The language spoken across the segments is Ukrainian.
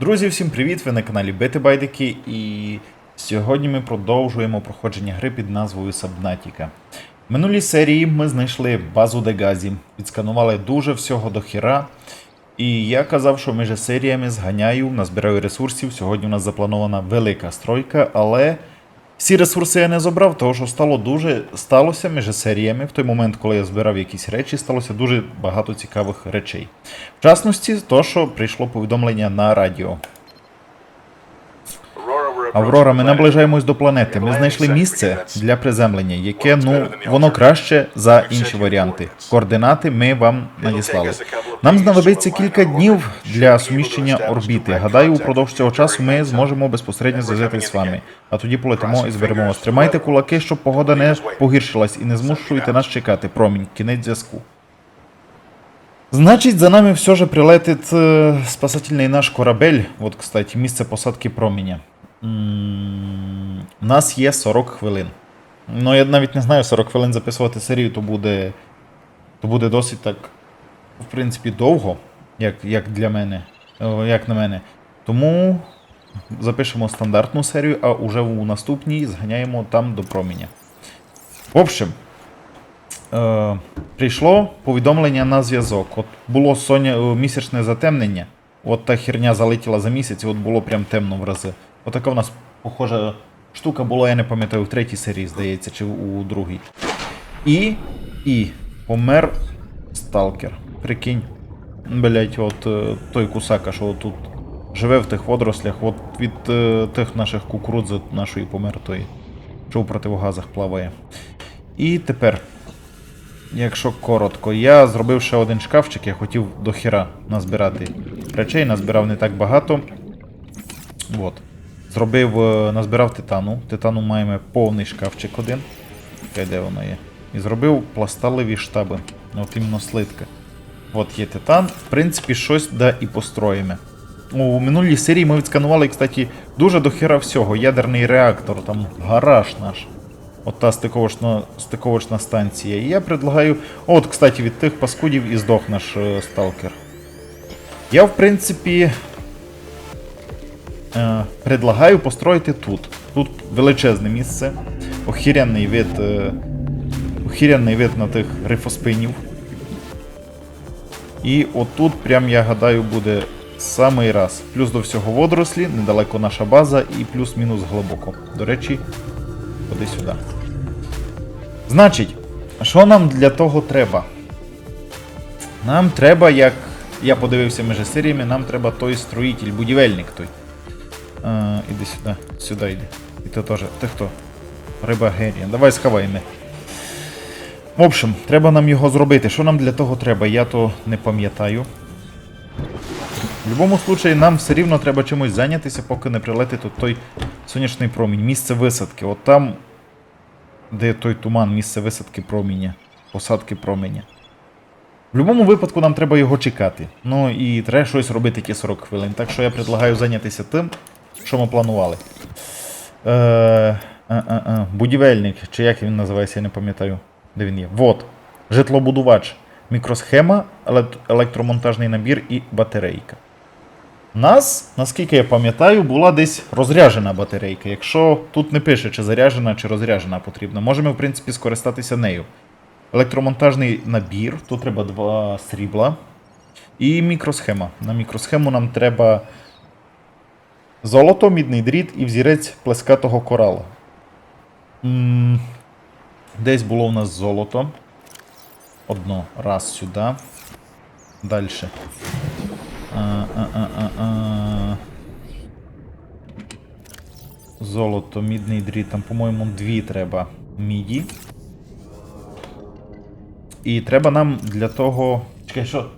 Друзі, всім привіт! Ви на каналі Бити Байдики і сьогодні ми продовжуємо проходження гри під назвою Сабнатіка. В минулій серії ми знайшли базу Дегазі, відсканували дуже всього до хіра. І я казав, що між серіями зганяю, назбираю ресурсів. Сьогодні у нас запланована велика стройка, але всі ресурси я не забрав, тому що стало дуже сталося між серіями. В той момент, коли я збирав якісь речі, сталося дуже багато цікавих речей. В частності, то, що прийшло повідомлення на радіо. Аврора, ми наближаємось до планети. Ми знайшли місце для приземлення, яке ну воно краще за інші варіанти. Координати ми вам надіслали. Нам знадобиться кілька днів для суміщення орбіти. Гадаю, упродовж цього часу ми зможемо безпосередньо зв'язатися з вами. А тоді полетимо і зберемо вас. Тримайте кулаки, щоб погода не погіршилась, і не змушуйте нас чекати. Промінь, кінець зв'язку. Значить, за нами все же прилетить э, спасательный наш корабель. Вот, кстати, місце посадки променя. У нас є 40 хвилин. Ну, я навіть не знаю, 40 хвилин записувати серію, то буде. То буде досить так, в принципі, довго, як, як для мене. Як на мене. Тому запишемо стандартну серію, а уже у наступній зганяємо там до променя. В общем, е, прийшло повідомлення на зв'язок. От було соня, місячне затемнення. От та херня залетіла за місяць, і от було прям темно в рази. Отака в нас похожа штука була, я не пам'ятаю, в третій серії, здається, чи у другій. І. І. Помер сталкер. Прикинь. Блять, от е, той кусака, що тут живе в тих водорослях, от від е, тих наших кукурудзи нашої помер той, що у противогазах плаває. І тепер. Якщо коротко, я зробив ще один шкафчик, я хотів до хіра назбирати речей, назбирав не так багато. От. Зробив, е, назбирав титану. Титану маємо повний шкафчик один. Чекай, де воно є. І зробив пласталеві штаби. От іменно слитка. От є титан. В принципі, щось да і построїме. У минулій серії ми відсканували, кстати, дуже до хіра всього. Ядерний реактор, там гараж наш. От та стиковочна, стиковочна станція. І я предлагаю. От, кстати, від тих паскудів і здох наш е, сталкер. Я, в принципі. Е, предлагаю построїти тут. Тут величезне місце. Охіряний вид. Е, охіряний вид на тих рифоспинів. І отут, прям я гадаю, буде самий раз. Плюс до всього водорослі, недалеко наша база і плюс-мінус глибоко. До речі, ходи сюди. Значить, що нам для того треба? Нам треба, як я подивився між серіями, нам треба той строїтель, будівельник той. А, іди сюди, сюди йди. І ти теж. Ти хто? Риба Герія. Давай сховай мене. В общем, треба нам його зробити. Що нам для того треба? Я то не пам'ятаю. В будь-якому случаї нам все рівно треба чимось зайнятися, поки не прилетить тут той сонячний промінь. Місце висадки. От там, де той туман, місце висадки проміння. Посадки променя. В будь-якому випадку нам треба його чекати. Ну і треба щось робити ті 40 хвилин. Так що я предлагаю зайнятися тим, що ми планували. Е, е, е, е, будівельник, чи як він називається, я не пам'ятаю. Де він є? Вот. Житлобудувач. Мікросхема, електромонтажний набір і батарейка. У нас, наскільки я пам'ятаю, була десь розряджена батарейка. Якщо тут не пише, чи заряджена, чи розряджена потрібна, можемо, в принципі, скористатися нею. Електромонтажний набір, тут треба два срібла. І мікросхема. На мікросхему нам треба золото, мідний дріт і взірець плескатого корала. М, Десь було у нас золото. Одно. Раз сюди. Далі. Золото, мідний дріт. Там, по-моєму, дві треба міді. І треба нам для того. Чекай, що?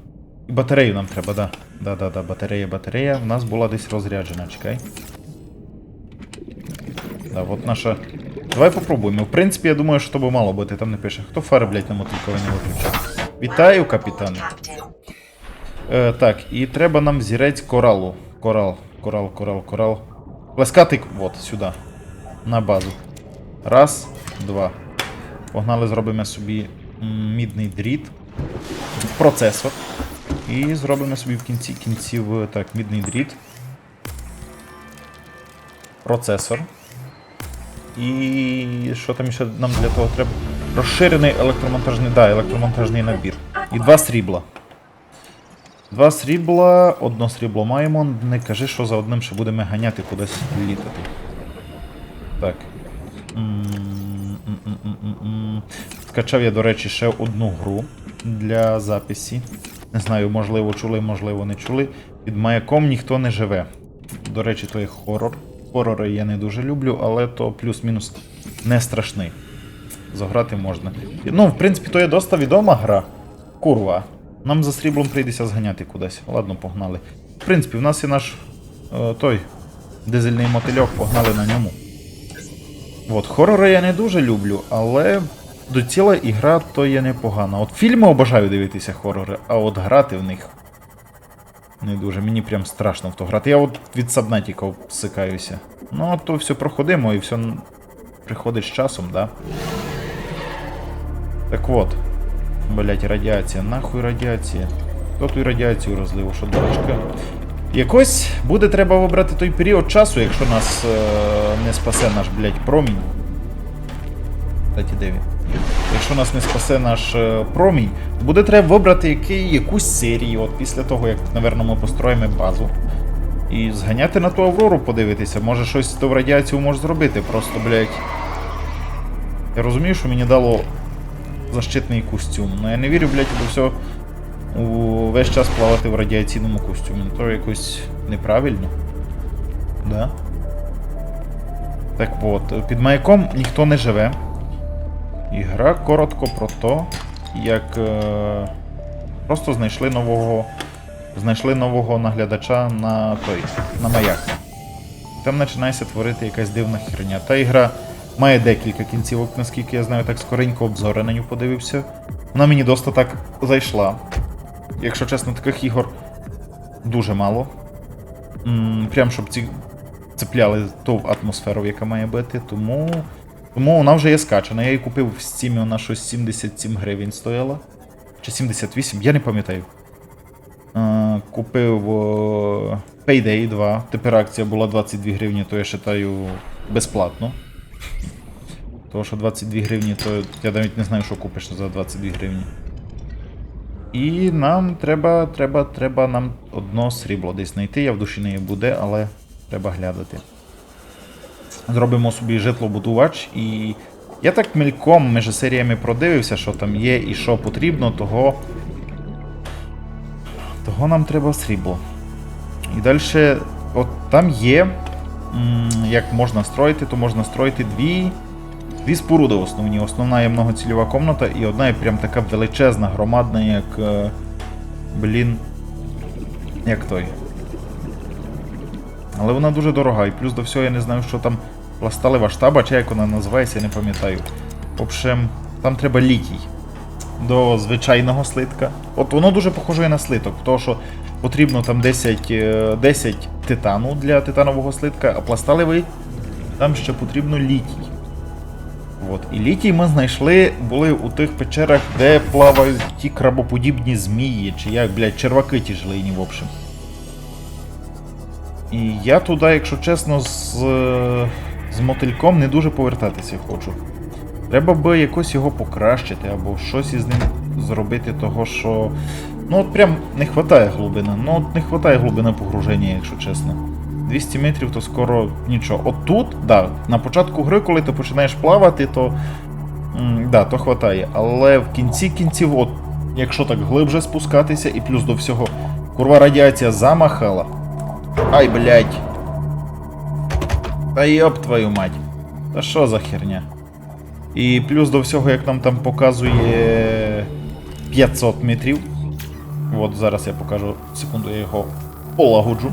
Батарею нам треба, да. Да, да, да, батарея, батарея. У нас була десь розряджена, чекай. Да, от наша. Давай попробуємо. В принципі, я думаю, що би мало бути, там не пише. Хто фари, блядь, на мотилькові не виключав? Вітаю, капітане. Е, так, і треба нам зірець коралу. Корал, корал, корал, корал. Плескатий, от, сюди. На базу. Раз, два. Погнали, зробимо собі мідний дріт. Процесор. І зробимо собі в кінці кінців так, мідний дріт. процесор. І що там ще нам для того треба? Розширений електромонтажний, да, електромонтажний набір. І два срібла. Два срібла, одно срібло маємо. Не кажи, що за одним ще будемо ганяти кудись літати. Так. Скачав я, до речі, ще одну гру для записі. Не знаю, можливо, чули, можливо, не чули. Під маяком ніхто не живе. До речі, то є хорор. Хорори я не дуже люблю, але то плюс-мінус не страшний. Заграти можна. Ну, в принципі, то є доста відома гра. Курва. Нам за сріблом прийдеться зганяти кудись. Ладно, погнали. В принципі, в нас є наш е, той дизельний мотильок, погнали на ньому. От, хорори я не дуже люблю, але до ціла ігра то є непогана. От фільми обожаю дивитися хорори, а от грати в них не дуже. Мені прям страшно в то грати. Я от від сабнетіка обсикаюся. Ну, то все проходимо і все приходить з часом, да? Так от. Блять, радіація. Нахуй радіація. Хто ту радіацію розлив, що дурачка? Якось буде треба вибрати той період часу, якщо нас е, не спасе наш, блять, промінь. Кстати, де він? Якщо нас не спасе наш е, промінь, буде треба вибрати який, якусь серію, от після того, як, напевно, ми построїмо базу. І зганяти на ту Аврору подивитися, може щось з ту радіацію може зробити, просто, блять. Я розумію, що мені дало защитний костюм, але я не вірю, блять, до всього у весь час плавати в радіаційному костюмі. Ну, То якось неправильно. Да? Так от, під маяком ніхто не живе. І гра коротко про те, як е, просто знайшли нового. Знайшли нового наглядача на той, на маяк. Там починається творити якась дивна херня. Та ігра має декілька кінцівок, наскільки я знаю, так скоренько обзори на нього подивився. Вона мені досить так зайшла. Якщо чесно, таких ігор дуже мало. М, Прям щоб ці цепляли ту атмосферу, яка має бути. Тому, тому вона вже є скачана. Я її купив в Steam, вона щось 77 гривень стояла. Чи 78, я не пам'ятаю. Е, Купив о, Payday 2. Тепер акція була 22 гривні, то я вважаю безплатно. Тому що 22 гривні, то я навіть не знаю, що купиш за 22 гривні. І нам треба, треба, треба нам одно срібло десь знайти. Я в душі не буде, але треба глядати. Зробимо собі житлобудувач і. Я так мельком між серіями продивився, що там є і що потрібно, того. Того нам треба срібло. І далі, от там є, як можна строїти, то можна строїти дві, дві споруди основні. Основна є многоцільова комната і одна є прям така величезна, громадна, як. е, Блін. Як той. Але вона дуже дорога, і плюс до всього я не знаю, що там пласталева штаба, чи як вона називається, я не пам'ятаю. В общем, там треба літій до звичайного слитка. От воно дуже похоже на слиток, тому що потрібно там 10, е, 10 титану для титанового слитка, а пласталевий там ще потрібно літій. От. І літій ми знайшли були у тих печерах, де плавають ті крабоподібні змії, чи як, блядь, черваки ті жлині, в общем. І я туди, якщо чесно, з, е, з мотильком не дуже повертатися хочу. Треба би якось його покращити або щось із ним зробити, того що. Ну от прям не вистачає глибини. Ну от не вистачає глибини погруження, якщо чесно. 200 метрів то скоро нічого. От тут, да, на початку гри, коли ти починаєш плавати, то. м, да, то хватає. Але в кінці кінців, от, якщо так глибше спускатися, і плюс до всього, курва радіація замахала. Ай, блядь. Та йоп твою мать. Та що за херня? І плюс до всього, як нам там показує 500 метрів. От зараз я покажу, секунду, я його полагоджу.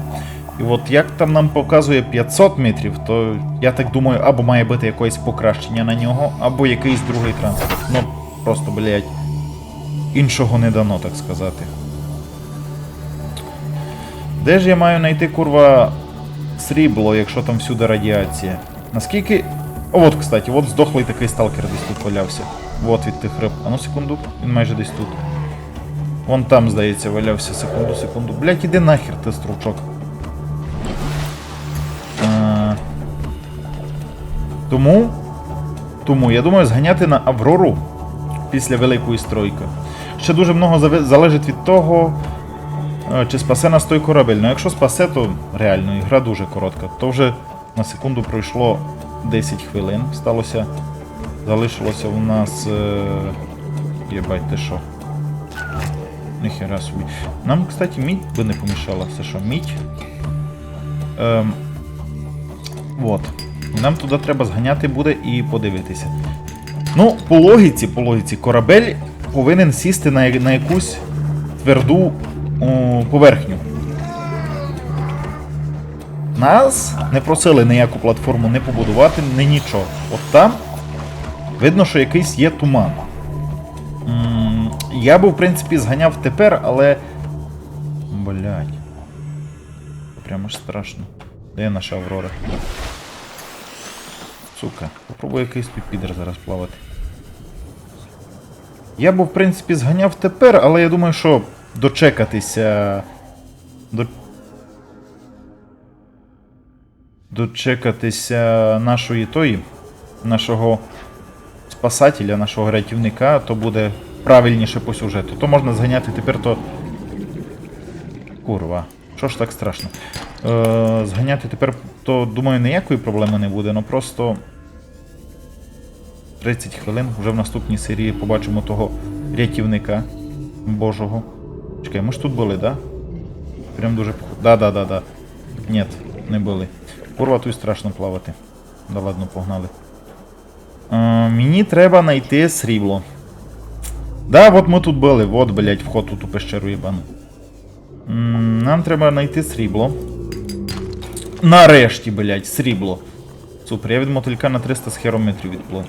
І от як там нам показує 500 метрів, то я так думаю, або має бути якесь покращення на нього, або якийсь другий транспорт. Ну, просто, блядь, іншого не дано, так сказати. Де ж я маю знайти, курва, срібло, якщо там всюди радіація? Наскільки. О, от, кстати, от здохлий такий сталкер десь тут валявся. Вот від тих риб. А ну секунду, він майже десь тут. Вон там, здається, валявся. Секунду, секунду. Блять, іди нахер, ти стручок. А, Тому, тому я думаю, зганяти на Аврору після великої стройки. Ще дуже много залежить від того, чи спасе нас той корабель. Ну якщо спасе, то реально ігра дуже коротка. То вже на секунду пройшло 10 хвилин. Сталося. Залишилося у нас. Е... Єбать, ти що? Ніхера собі. Нам, кстати, мідь би не помішала. Це що, мідь? Ем... Вот. Нам туди треба зганяти буде і подивитися. Ну, по логіці, по логіці, корабель повинен сісти на, на якусь тверду о, поверхню. Нас не просили ніяку платформу не побудувати, ні нічого. От там видно, що якийсь є туман. Я би, в принципі, зганяв тепер, але. Блять. Прямо ж страшно. Де наша Аврора? Сука, попробую якийсь тут зараз плавати. Я б, в принципі, зганяв тепер, але я думаю, що дочекатися. До... Дочекатися нашої тої, нашого спасателя, нашого рятівника, то буде правильніше по сюжету. То можна зганяти тепер, то. Курва, що ж так страшно? Е, зганяти тепер, то думаю, ніякої проблеми не буде, ну просто. 30 хвилин. Вже в наступній серії побачимо того рятівника Божого. Чекай, ж тут були, да? Прям дуже. Да, да, да, да. Ні, не були. Курва, тут страшно плавати. Да ладно, погнали. Е, мені треба знайти срібло. Да, от ми тут були. От, блять, вход у ту пещеру єбану. Нам треба знайти срібло. Нарешті, блять, срібло. Супер, я від мотилька на 300 з хером відплив.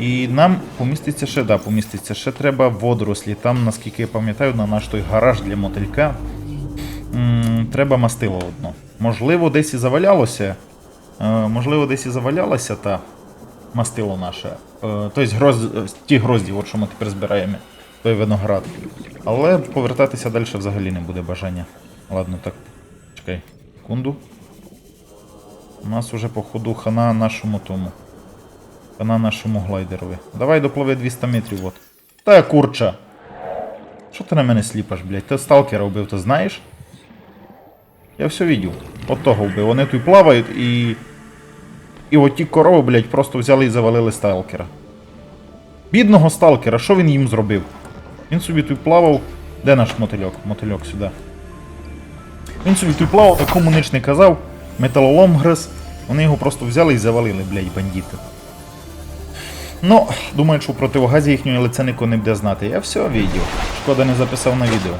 І нам поміститься ще, да, поміститься. Ще треба водорослі. Там, наскільки я пам'ятаю, на наш той гараж для мотилька. м, треба мастило одно. Можливо, десь і завалялося. Е, можливо, десь і завалялося та мастило наше. Е, тобто гроз... ті грозді, от що ми тепер збираємо. Той виноград. Але повертатися далі взагалі не буде бажання. Ладно, так. Чекай. Секунду. У нас уже по ходу хана нашому тому. Хана нашому глайдерові. Давай допливи 200 метрів, от. Та курча. Що ти на мене сліпаш, блядь? Ти сталкера вбив, ти знаєш? Я все видів. От того вбив. Вони тут плавають і. І от ті корови, блядь, просто взяли і завалили сталкера. Бідного сталкера, що він їм зробив? Він собі тут плавав. Де наш мотильок? Мотильок сюди. Він собі тут плавав, такому ніч не казав, металолом гриз. Вони його просто взяли і завалили, блядь, бандити. Ну, думаю, що в противогазі їхньої лице ніхто не буде знати. Я все відео. Шкода не записав на відео.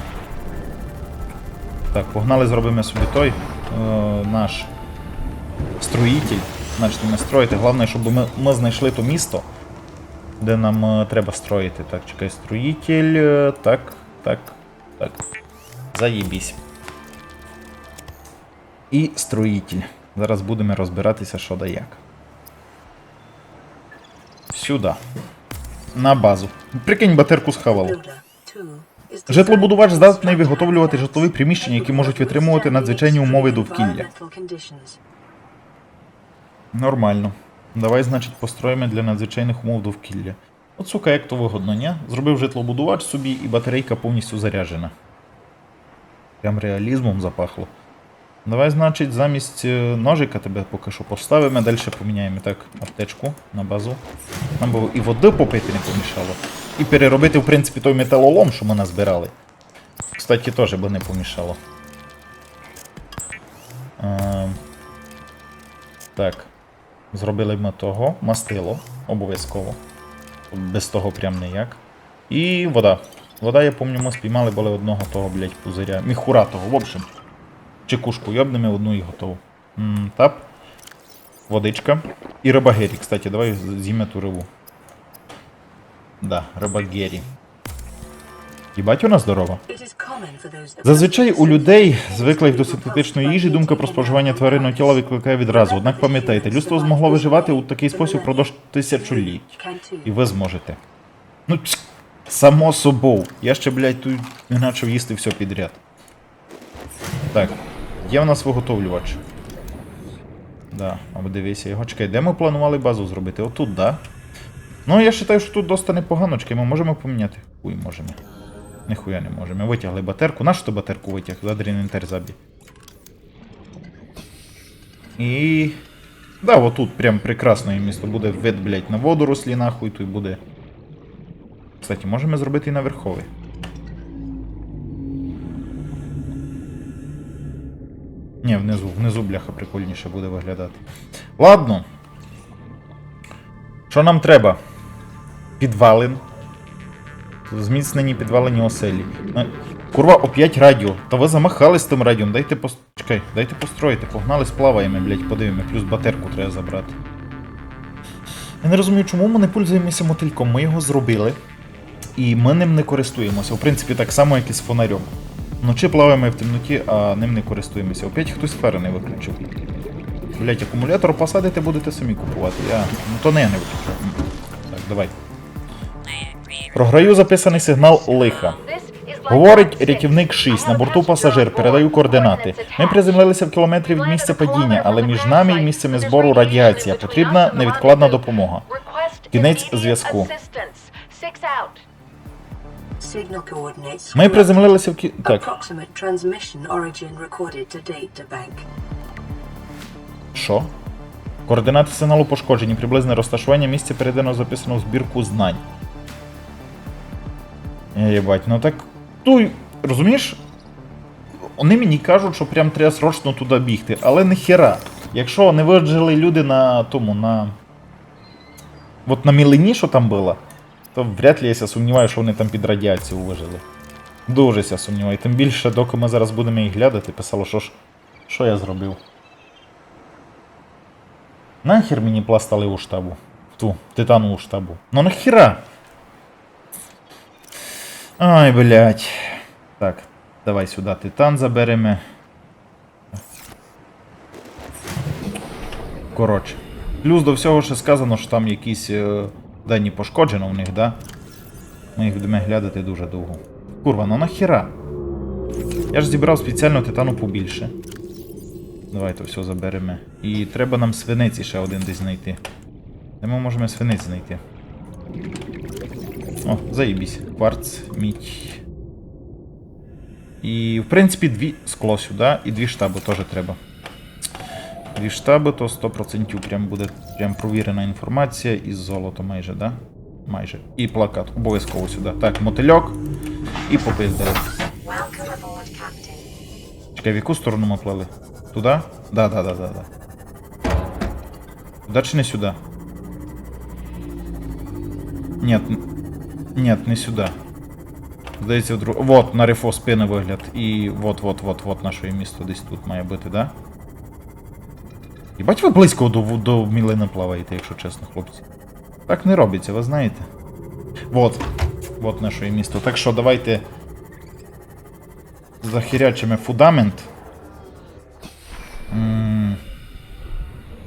Так, погнали, зробимо собі той е, наш строїтель. Почнемо строїти. Головне, щоб ми, ми знайшли то місто, де нам е, треба строїти. Так, чекай, строїтель. е, Так, так, так. Заєбісь. І строїтель. Зараз будемо розбиратися, що да як. Сюди. На базу. Прикинь, батерку схавало. Житлобудувач здатний виготовлювати житлові приміщення, які можуть витримувати надзвичайні умови довкілля. Нормально. Давай, значить, построїмо для надзвичайних умов довкілля. От сука, як то вигодно, ні? Зробив житлобудувач собі і батарейка повністю заряджена. Прям реалізмом запахло. Давай, значить, замість е, ножика тебе поки що поставимо, далі поміняємо так аптечку на базу. Нам би і води попити не помішало. І переробити, в принципі, той металолом, що ми назбирали. Кстати, теж би не помішало. Ем, так. Зробили ми того, мастило, обов'язково. Без того прям ніяк. І вода. Вода, я пам'ятаю, ми спіймали були одного того, блядь, пузиря. Міхура того, в общем. Чекушку йобнемо одну і готово. М, тап. Водичка. І риба гері, кстати, давай з'їме ту рибу. Да, риба гері. Їбать вона здорова. Зазвичай у людей, звиклих до синтетичної їжі, думка про споживання тваринного тіла викликає відразу. Однак пам'ятайте, людство змогло виживати у такий спосіб впродовж тисячоліть. І ви зможете. Ну, само собою. Я ще, блядь, тут не почав їсти все підряд. Так, є в нас виготовлювач. Да, обдивися його. Чекай, де ми планували базу зробити? Отут, да? Ну, я вважаю, що тут доста непогано. Чекай, ми можемо поміняти. Хуй можемо. Ніхуя не можемо. Витягли батерку. Нашу ти батерку витяг? Задрін інвентар забі. І. Да, отут прям прекрасне місто. Буде вид, блядь, на водорослі, нахуй, тут буде. Кстати, можемо зробити і на верховий. Ні, внизу, внизу, бляха, прикольніше буде виглядати. Ладно. Що нам треба? Підвалин. Зміцнені підвалені оселі. Курва, опять радіо. Та ви замахались тим радіом. Дайте пос... Чекай, дайте построїти. Погнали, сплаваємо, блядь, подивимо. Плюс батерку треба забрати. Я не розумію, чому ми не пользуємося мотильком. Ми його зробили. І ми ним не користуємося. В принципі, так само, як і з фонарем. Вночі плаваємо в темноті, а ним не користуємося. Опять хтось сфери не виключив. Блять, акумулятор посадити будете самі купувати. Я. Ну то не я не виключив. Так, давай. Програю записаний сигнал лиха. Говорить рятівник 6, на борту пасажир, передаю координати. Ми приземлилися в кілометрі від місця падіння, але між нами і місцями збору радіація. Потрібна невідкладна допомога. Кінець зв'язку. Ми приземлилися в кі... Так, що? Координати сигналу пошкоджені, приблизне розташування місця передано записано в збірку знань. Єбать, ну так. Туй, розумієш? Вони мені кажуть, що прям треба срочно туди бігти, але ніхера. Якщо не вижили люди на тому, на. От на мілині, що там було, то вряд ли я ся сумніваю, що вони там під радіацію вижили. Дуже ся сумніваю. Тим більше, доки ми зараз будемо їх глядати, писало, що ж. Що я зробив? Нахер мені пласталиву штабу. Ту, титанову штабу. Ну нахера? Ай, блядь. Так, давай сюди титан заберемо. Коротше. Плюс до всього ще сказано, що там якісь е, дані пошкоджено у них, да? Ми їх будемо глядати дуже довго. Курва, ну нахера? Я ж зібрав спеціально титану побільше. Давайте все заберемо. І треба нам свинець ще один десь знайти. Де ми можемо свинець знайти? О, заїбісь. Кварц, мідь. І, в принципі, дві скло сюди і дві штаби теж треба. Дві штаби, то 100% прям буде прям провірена інформація із золота майже, да? Майже. І плакат. Обов'язково сюди. Так, мотильок. І попиздили. Чекай, в яку сторону ми плели? Туди? Да, да, да, да, да. Туди чи не сюди? Нет, нет, не сюди. Здається, в друг... Вот, на рифо спини вигляд. І вот, вот, вот, вот наше місто десь тут має бути, да? Єбать ви близько до, до мілини плаваєте, якщо чесно, хлопці. Так не робиться, ви знаєте. Вот. Вот наше місто. Так що давайте. Захирячимо фундамент.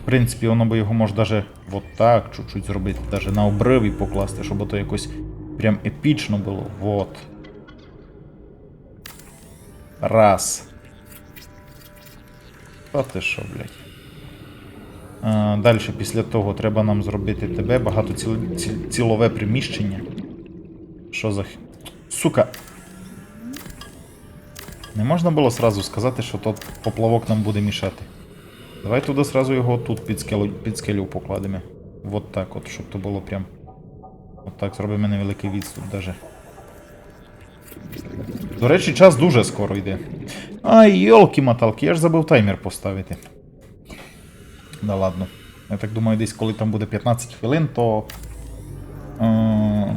В принципі, воно би його може даже вот так чуть-чуть зробити, даже на обрив і покласти, щоб ото якось прям епічно було. Вот. Раз. Та ти що, блядь. Далі, після того, треба нам зробити тебе багато цілове приміщення. Що за. х- Сука. Не можна було сразу сказати, що тот поплавок нам буде мішати. Давай туди сразу його тут під скелю, під скелю покладемо. Вот так от, щоб то було прям. От так зробимо невеликий відступ даже. До речі, час дуже скоро йде. Ай, йолки моталки я ж забув таймер поставити. Да ладно. Я так думаю, десь коли там буде 15 хвилин, то. Е,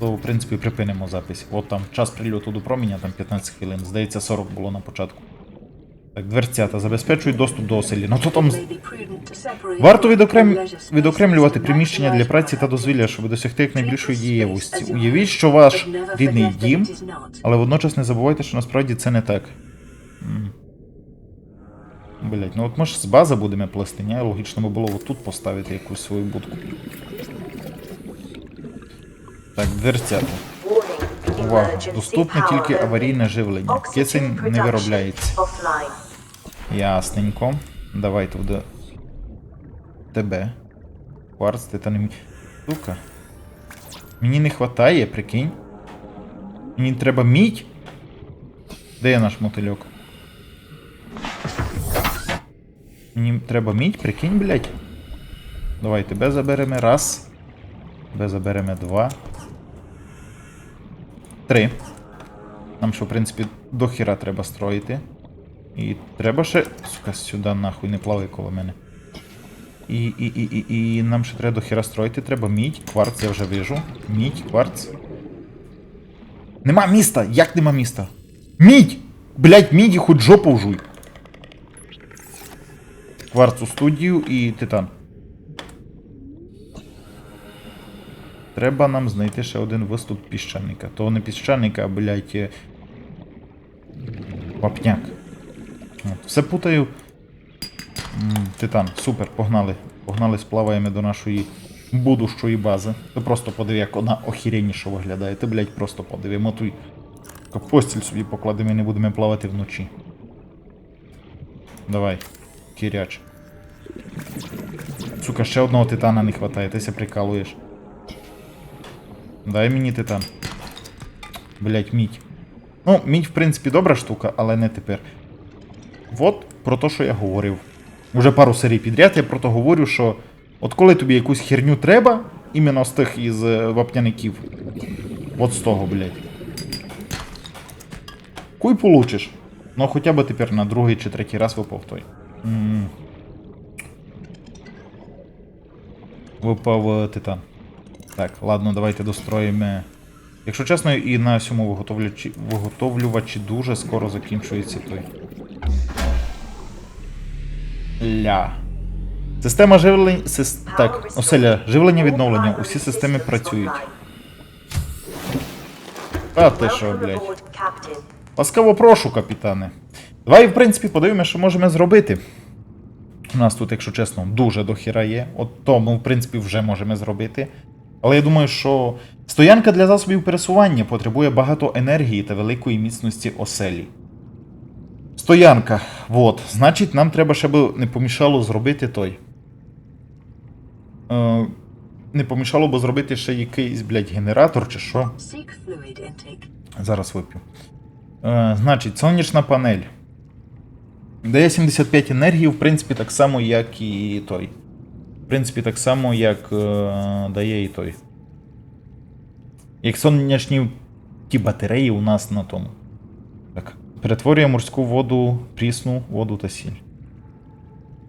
то, в принципі, припинимо запись. От там час прильоту до проміння, там 15 хвилин. Здається, 40 було на початку. Так, дверцята забезпечують доступ до оселі. Ну то там. Варто відокрем... відокремлювати приміщення для праці та дозвілля, щоб досягти якнайбільшої дієвості. Уявіть, що ваш рідний дім, але водночас не забувайте, що насправді це не так. Блять, ну от ми ж з бази будемо плести, ні? Логічно було отут поставити якусь свою будку. Так, дверцята. Увага! Доступне тільки аварійне живлення. Кисень не виробляється. Ясненько. Давай туди тебе. Кварц, титанім. Сука. Мені не хватає, прикинь. Мені треба мідь. Де є наш мотильок? Мені треба мідь, прикинь, блядь. Давай, тебе заберемо. Раз. Тебе заберемо два. Три. Нам що, в принципі, до хіра треба строїти. І треба ще. Сука, сюди нахуй не плавай коло мене. І, і, і, і, і нам ще треба до хіра строїти, треба мідь, кварц, я вже вижу. Мідь, кварц. Нема міста! Як нема міста? Мідь! Блять, міді хоч жопу вжуй. Кварц у студію і титан. Треба нам знайти ще один виступ піщаника. То не піщаника, а, блять. е, Вапняк. Все путаю. Титан, супер, погнали. Погнали, сплаваємо до нашої будущої бази. Ти просто подиви, як вона охеренніше виглядає. Ти, блядь, просто подиви. Мотуй. Таку Постіль собі покладемо і не будемо плавати вночі. Давай, кіряч. Сука, ще одного титана не хватає, ти ся прикалуєш. Дай мені титан. Блять, мідь. Ну, мідь, в принципі, добра штука, але не тепер. От про те, що я говорив. Уже пару серій підряд я про то говорю, що от коли тобі якусь херню треба, іменно з тих із е, вапняників. От з того, блядь. Куй получиш. Ну хоча б тепер на другий чи третій раз випав той. Випав титан. Так, ладно, давайте достроїмо. Якщо чесно, і на сьому виготовлювачі, дуже скоро закінчується той. Ля. Система живлення. Сис... Так, оселя, живлення відновлення. Усі системи працюють. А ти що, блядь? Ласкаво прошу, капітане. Давай, в принципі, подивимося, що можемо зробити. У нас тут, якщо чесно, дуже дохіра є. От то ми, в принципі, вже можемо зробити. Але я думаю, що стоянка для засобів пересування потребує багато енергії та великої міцності оселі. Стоянка. Вот. Значить, нам треба ще би не помішало зробити той. Е, не помішало би зробити ще якийсь, блядь, генератор чи що. Зараз вип'ю. Е, значить, сонячна панель. Дає 75 енергії, в принципі, так само, як і той. В принципі, так само, як е, дає і той. Як сонячні ті батареї у нас на тому. Так. Перетворює морську воду, прісну воду та сіль.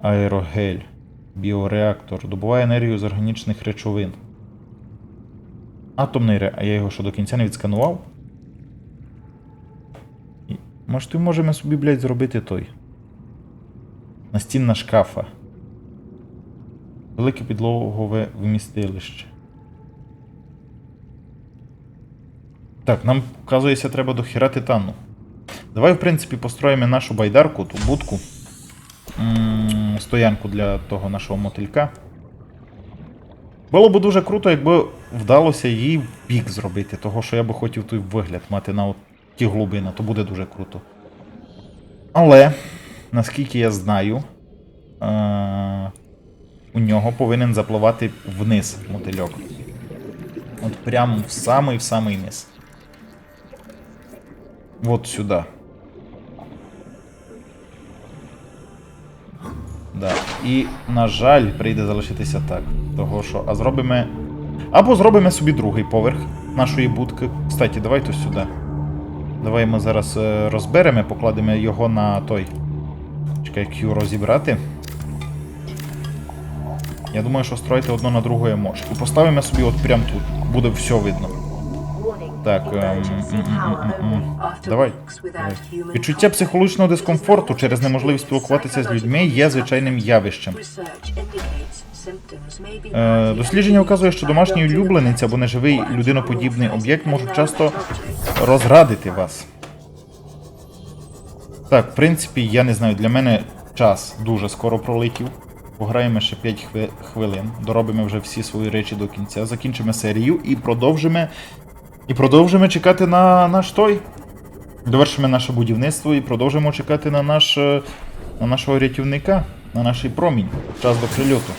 Аерогель. Біореактор. Добуває енергію з органічних речовин. Атомний ре. А я його що до кінця не відсканував? Може, ти можемо собі, блядь, зробити той. Настінна шкафа. Велике підлогове вмістилище. Так, нам, вказується, треба до хіра титану. Давай, в принципі, построїмо нашу байдарку, ту будку. Стоянку для того нашого мотилька. Було б дуже круто, якби вдалося її в бік зробити, того, що я би хотів той вигляд мати на от ті глибини, то буде дуже круто. Але, наскільки я знаю, е- у нього повинен запливати вниз мотильок. От прямо в самий в самий низ. От сюди. Да. І, на жаль, прийде залишитися так. Того що, а зробимо. Або зробимо собі другий поверх нашої будки. Кстати, давай то сюди. Давай ми зараз е, розберемо, покладемо його на той. Чекай, Q розібрати. Я думаю, що строїти одно на друге може. І поставимо собі от прямо тут. Буде все видно. Так, ем, Давай. Відчуття психологічного дискомфорту через неможливість спілкуватися з людьми є звичайним явищем. Е, дослідження вказує, що домашній улюбленець або неживий людиноподібний об'єкт можуть часто розрадити вас. Так, в принципі, я не знаю, для мене час дуже скоро пролетів. Пограємо ще 5 хви- хвилин, доробимо вже всі свої речі до кінця, закінчимо серію і продовжимо. І продовжимо чекати на наш той. Довершимо наше будівництво і продовжимо чекати на наш. е, на нашого рятівника, на наш промінь. Час до прильоту.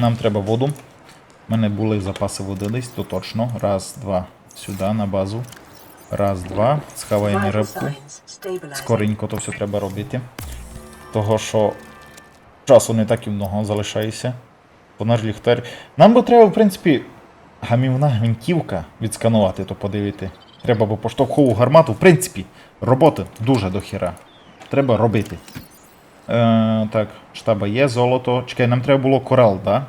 Нам треба воду. У мене були запаси води десь, то точно. Раз, два. Сюди на базу. Раз, два. Схаваємо рибку. Скоренько то все треба робити. Того, що часу не так і много залишається. Бо наш ліхтар. Нам би треба, в принципі, гамівна гвинтівка відсканувати, то подивити. Треба бо поштовхову гармату. В принципі, роботи дуже дохіра. Треба робити. Е, так, штаба є, золото. Чекай, нам треба було корал, так? Да?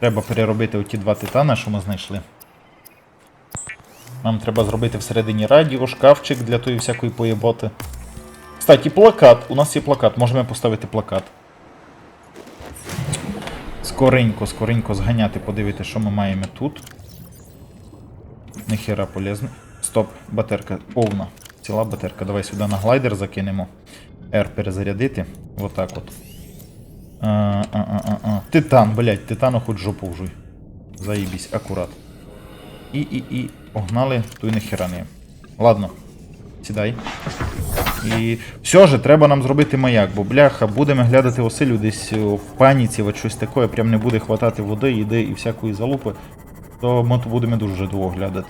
Треба переробити оті два титана, що ми знайшли. Нам треба зробити всередині радіо, шкафчик для тої всякої поєботи. Кстати, плакат. У нас є плакат, можемо поставити плакат. Скоренько, скоренько зганяти, подивити, що ми маємо тут. Нехера полезно. Стоп, батерка повна. Ціла батерка. Давай сюди на глайдер закинемо. R перезарядити. Отак от. А, а, а, а, а. Титан, блять, титану хоч жопу вжуй. Заїбісь, акурат. І, і, і. Погнали, то й нахера не. Ладно. Сідай. І все ж, треба нам зробити маяк, бо бляха, будемо глядати оселю десь в паніці, от щось таке, прям не буде хватати води, їди і всякої залупи, то ми то будемо дуже довго глядати.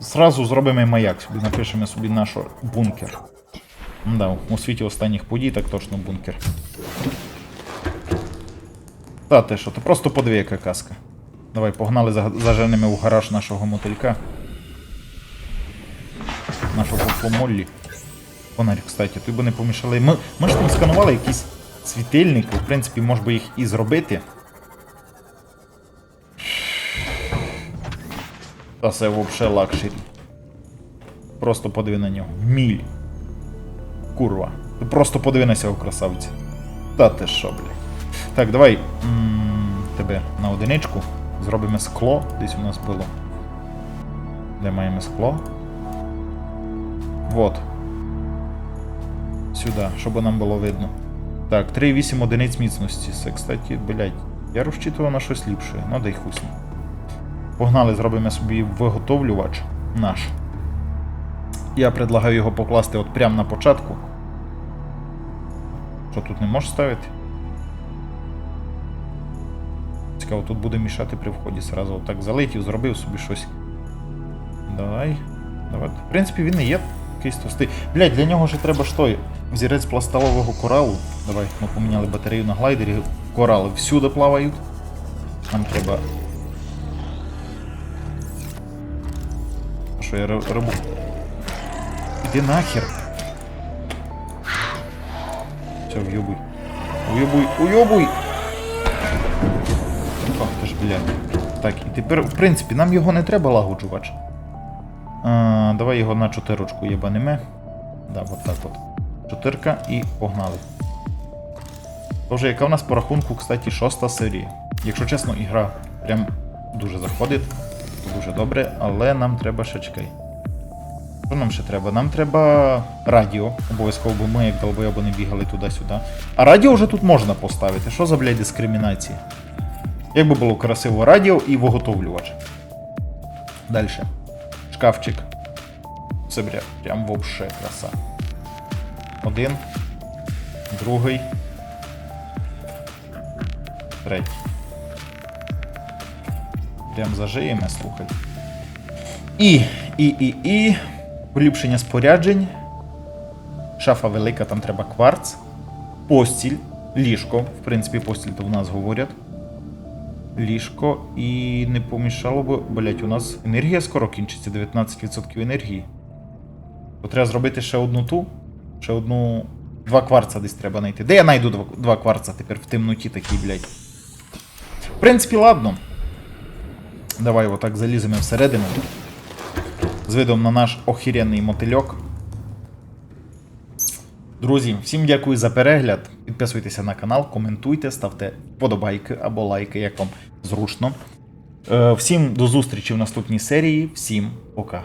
Зразу зробимо маяк, собі напишемо собі наш бункер. Да, у світі останніх подій так точно бункер. Та ти що, ти просто подиви, яка казка. Давай, погнали, за- заженемо в гараж нашого мотилька. Нашого помоллі. Фонарь, кстати, ти би не помішали. Ми, ми ж там сканували якісь світильники, в принципі, мож би їх і зробити. Та це взагалі лакшері. Просто подиви на нього. Міль. Курва. Ти просто подиви на цього красавця. Та ти що, бля. Так, давай тебе на одиничку. Зробимо скло. Десь у нас було. Де маємо скло? Вот. Сюди, щоб нам було видно. Так, 3,8 одиниць міцності. Це, кстати, блядь, я розчитував на щось ліпше. Ну дай хусні. Погнали, зробимо собі виготовлювач наш. Я предлагаю його покласти от прямо на початку. Що тут не можеш ставити? Цікаво, тут буде мішати при вході. Сразу отак залетів, зробив собі щось. Давай. Давай. В принципі, він і є якийсь товстий. Блять, для нього ще треба що? Взірець пласталового коралу. Давай, ми поміняли батарею на глайдері. Корали всюди плавають. Нам треба. Що я ри- рибу? Іди нахер. Все, вйобуй. Уйобуй, уйобуй! Ох ти ж, блядь. Так, і тепер, в принципі, нам його не треба лагоджувач. А, давай його на чотирочку єбанеме. Да, от так от. Чотирка і погнали. Тож, яка в нас по рахунку, кстати, шоста серія. Якщо чесно, ігра прям дуже заходить, дуже добре, але нам треба ще чекай. Що нам ще треба? Нам треба радіо. Обов'язково, бо ми як долбойоби не бігали туди-сюди. А радіо вже тут можна поставити. Що за, блядь, дискримінація? Як би було красиво радіо і виготовлювач. Далі. Шкафчик. Це прям вообще краса. Один. Другий. Третій. Прям зажиємо, слухай. І, і, і, і. Поліпшення споряджень. Шафа велика, там треба кварц. Постіль. Ліжко. В принципі, постіль то в нас говорять. Ліжко і не помішало би. Блять, у нас енергія скоро кінчиться, 19% енергії. То треба зробити ще одну ту. Ще одну. Два кварца десь треба знайти. Де я знайду два, два кварца тепер в темноті такій, блять. В принципі, ладно. Давай отак заліземо всередину. З видом на наш охеренний мотильок. Друзі, всім дякую за перегляд. Підписуйтеся на канал, коментуйте, ставте вподобайки або лайки, як вам зручно. Е, Всім до зустрічі в наступній серії. Всім пока.